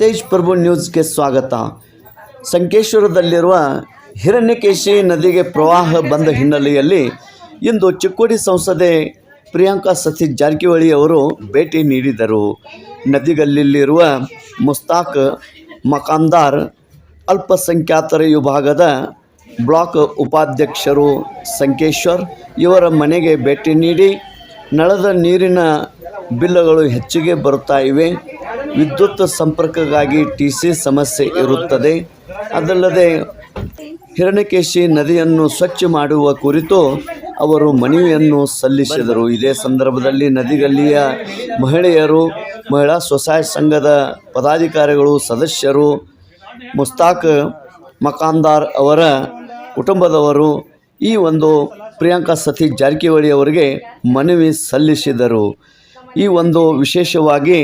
ತೇಜ್ ಪ್ರಭು ನ್ಯೂಸ್ಗೆ ಸ್ವಾಗತ. ಸಂಕೇಶ್ವರದಲ್ಲಿರುವ ಹಿರಣ್ಯಕೇಶಿ ನದಿಗೆ ಪ್ರವಾಹ ಬಂದ ಹಿನ್ನೆಲೆಯಲ್ಲಿ ಇಂದು ಚಿಕ್ಕೋಡಿ ಸಂಸದೆ ಪ್ರಿಯಾಂಕಾ ಸತೀಶ್ ಜಾರಕಿಹೊಳಿ ಅವರು ಭೇಟಿ ನೀಡಿದರು. ನದಿಗಲ್ಲಿರುವ ಮುಸ್ತಾಕ್ ಮಕಾಂದಾರ್ ಅಲ್ಪಸಂಖ್ಯಾತರ ವಿಭಾಗದ ಬ್ಲಾಕ್ ಉಪಾಧ್ಯಕ್ಷರು ಸಂಕೇಶ್ವರ್ ಇವರ ಮನೆಗೆ ಭೇಟಿ ನೀಡಿ, ನಳದ ನೀರಿನ ಬಿಲ್ಲುಗಳು ಹೆಚ್ಚಿಗೆ ಬರುತ್ತಾ ಇವೆ. ವಿದ್ಯುತ್ ಸಂಪರ್ಕಕ್ಕಾಗಿ ಟಿ ಸಿ ಸಮಸ್ಯೆ ಇರುತ್ತದೆ. ಅದಲ್ಲದೆ ಹಿರಣ್ಯಕೇಶಿ ನದಿಯನ್ನು ಸ್ವಚ್ಛ ಮಾಡುವ ಕುರಿತು ಅವರು ಮನವಿಯನ್ನು ಸಲ್ಲಿಸಿದರು. ಇದೇ ಸಂದರ್ಭದಲ್ಲಿ ನದಿಗಲ್ಲಿಯ ಮಹಿಳೆಯರು, ಮಹಿಳಾ ಸ್ವಸಹಾಯ ಸಂಘದ ಪದಾಧಿಕಾರಿಗಳು, ಸದಸ್ಯರು, ಮುಸ್ತಾಕ್ ಮಕಾಂದಾರ್ ಅವರ ಕುಟುಂಬದವರು ಈ ಒಂದು ಪ್ರಿಯಾಂಕಾ ಸತೀಶ್ ಜಾರಕಿಹೊಳಿ ಅವರಿಗೆ ಮನವಿ ಸಲ್ಲಿಸಿದರು. ಈ ಒಂದು ವಿಶೇಷವಾಗಿ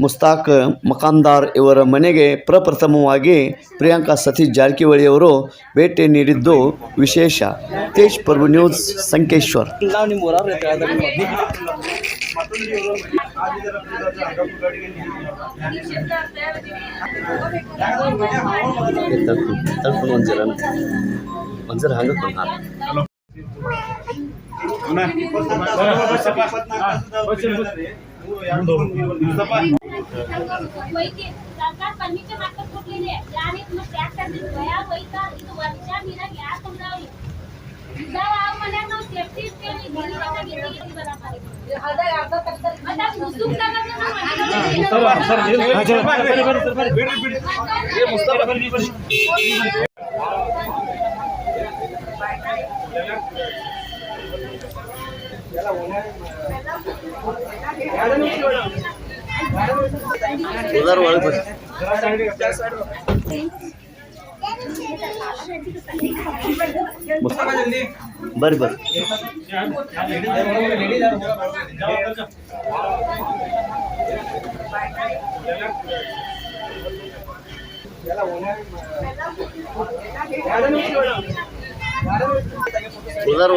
ಮುಸ್ತಾಕ್ ಮಕಾಂದಾರ್ ಇವರ ಮನೆಗೆ ಪ್ರಪ್ರಥಮವಾಗಿ ಪ್ರಿಯಾಂಕಾ ಸತೀಶ್ ಜಾರಕಿಹೊಳಿ ಅವರು ಭೇಟಿ ನೀಡಿದ್ದು ವಿಶೇಷ ತೇಜ್ ಪ್ರಭು ನ್ಯೂಸ್ ಸಂಕೇಶ್ವರ್ ಹಂಗೆ ವೈದ್ಯ ಎಲ್ಲರೂ ಒಳಗೆ ಬರ್ರಿ ಬರ್ರಿ ಬರ್ರಿ. ಉಳ್ದವ್ರು